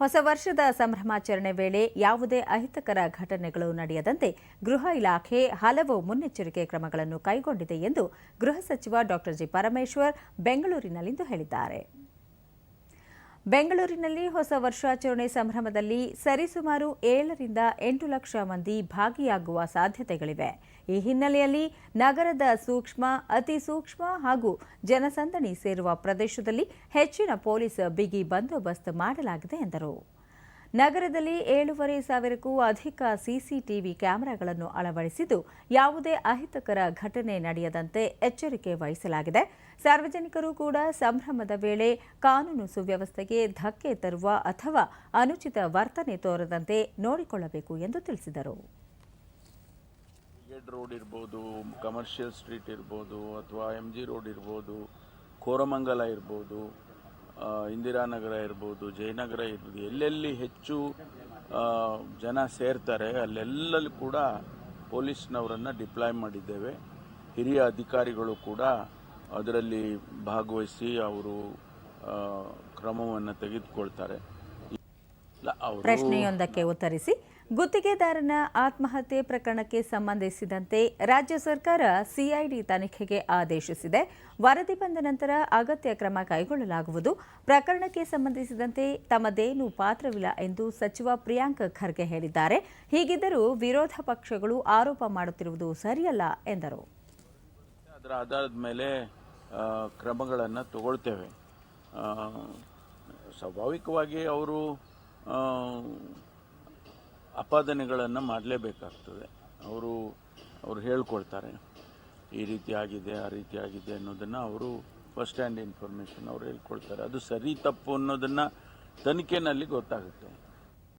ಹೊಸ ವರ್ಷದ ಸಂಭ್ರಮಾಚರಣೆ ವೇಳೆ ಯಾವುದೇ ಅಹಿತಕರ ಘಟನೆಗಳು ನಡೆಯದಂತೆ ಗೃಹ ಇಲಾಖೆ ಹಲವು ಮುನ್ನೆಚ್ಚರಿಕೆ ಕ್ರಮಗಳನ್ನು ಕೈಗೊಂಡಿದೆ ಎಂದು ಗೃಹ ಸಚಿವ ಡಾ ಜಿ ಪರಮೇಶ್ವರ್ ಬೆಂಗಳೂರಿನಲ್ಲಿಂದು ಹೇಳಿದ್ದಾರೆ. ಬೆಂಗಳೂರಿನಲ್ಲಿ ಹೊಸ ವರ್ಷಾಚರಣೆ ಸಂಭ್ರಮದಲ್ಲಿ ಸರಿಸುಮಾರು ಏಳರಿಂದ ಎಂಟು ಲಕ್ಷ ಮಂದಿ ಭಾಗಿಯಾಗುವ ಸಾಧ್ಯತೆಗಳಿವೆ. ಈ ಹಿನ್ನೆಲೆಯಲ್ಲಿ ನಗರದ ಸೂಕ್ಷ್ಮ, ಅತಿ ಸೂಕ್ಷ್ಮ ಹಾಗೂ ಜನಸಂದಣಿ ಸೇರುವ ಪ್ರದೇಶದಲ್ಲಿ ಹೆಚ್ಚಿನ ಪೊಲೀಸ್ ಬಿಗಿ ಬಂದೋಬಸ್ತ್ ಮಾಡಲಾಗಿದೆ ಎಂದರು. ನಗರದಲ್ಲಿ ಏಳೂವರೆ ಸಾವಿರಕ್ಕೂ ಅಧಿಕ ಸಿಸಿಟಿವಿ ಕ್ಯಾಮೆರಾಗಳನ್ನು ಅಳವಡಿಸಿದ್ದು, ಯಾವುದೇ ಅಹಿತಕರ ಘಟನೆ ನಡೆಯದಂತೆ ಎಚ್ಚರಿಕೆ ವಹಿಸಲಾಗಿದೆ. ಸಾರ್ವಜನಿಕರು ಕೂಡ ಸಂಭ್ರಮದ ವೇಳೆ ಕಾನೂನು ಸುವ್ಯವಸ್ಥೆಗೆ ಧಕ್ಕೆ ತರುವ ಅಥವಾ ಅನುಚಿತ ವರ್ತನೆ ತೋರದಂತೆ ನೋಡಿಕೊಳ್ಳಬೇಕು ಎಂದು ತಿಳಿಸಿದರು. ರೋಡ್ ಇರ್ಬೋದು ಕಮರ್ಷಿಯಲ್ ಸ್ಟ್ರೀಟ್ ಇರ್ಬೋದು, ಅಥವಾ ಎಂ ಜಿ ರೋಡ್ ಇರ್ಬೋದು, ಕೋರಮಂಗಲ ಇರ್ಬೋದು ಇಂದಿರಾನಗರ ಇರ್ಬೋದು, ಜಯನಗರ ಇರ್ಬೋದು, ಎಲ್ಲೆಲ್ಲಿ ಹೆಚ್ಚು ಜನ ಸೇರ್ತಾರೆ, ಅಲ್ಲೆಲ್ಲಲ್ಲಿ ಕೂಡ ಪೊಲೀಸ್ನವರನ್ನು ಡಿಪ್ಲಾಯ್ ಮಾಡಿದ್ದೇವೆ. ಹಿರಿಯ ಅಧಿಕಾರಿಗಳು ಕೂಡ ಅದರಲ್ಲಿ ಭಾಗವಹಿಸಿ ಅವರು ಕ್ರಮವನ್ನು ತೆಗೆದುಕೊಳ್ತಾರೆ. ಪ್ರಶ್ನೆಯೊಂದಕ್ಕೆ ಉತ್ತರಿಸಿ. ಗುತ್ತಿಗೆದಾರನ ಆತ್ಮಹತ್ಯೆ ಪ್ರಕರಣಕ್ಕೆ ಸಂಬಂಧಿಸಿದಂತೆ ರಾಜ್ಯ ಸರ್ಕಾರ ಸಿಐಡಿ ತನಿಖೆಗೆ ಆದೇಶಿಸಿದೆ. ವರದಿ ಬಂದ ನಂತರ ಅಗತ್ಯ ಕ್ರಮ ಕೈಗೊಳ್ಳಲಾಗುವುದು. ಪ್ರಕರಣಕ್ಕೆ ಸಂಬಂಧಿಸಿದಂತೆ ತಮ್ಮದೇನೂ ಪಾತ್ರವಿಲ್ಲ ಎಂದು ಸಚಿವ ಪ್ರಿಯಾಂಕ್ ಖರ್ಗೆ ಹೇಳಿದ್ದಾರೆ. ಹೀಗಿದ್ದರೂ ವಿರೋಧ ಪಕ್ಷಗಳು ಆರೋಪ ಮಾಡುತ್ತಿರುವುದು ಸರಿಯಲ್ಲ ಎಂದರು. ಅದರ ಆಧಾರದ ಮೇಲೆ ಕ್ರಮಗಳನ್ನು ತಗೊಳ್ತೇವೆ. ಸ್ವಾಭಾವಿಕವಾಗಿ ಅವರು ಅಪಾದನೆಗಳನ್ನು ಮಾಡಲೇಬೇಕಾಗ್ತದೆ. ಅವರು ಅವರು ಹೇಳ್ಕೊಳ್ತಾರೆ. ಈ ರೀತಿ ಆಗಿದೆ, ಆ ರೀತಿ ಆಗಿದೆ ಅನ್ನೋದನ್ನು ಅವರು ಫಸ್ಟ್ ಹ್ಯಾಂಡ್ ಇನ್ಫಾರ್ಮೇಷನ್ ಅವರು ಹೇಳ್ಕೊಳ್ತಾರೆ. ಅದು ಸರಿ, ತಪ್ಪು ಅನ್ನೋದನ್ನು ತನಿಖೆನಲ್ಲಿ ಗೊತ್ತಾಗುತ್ತೆ.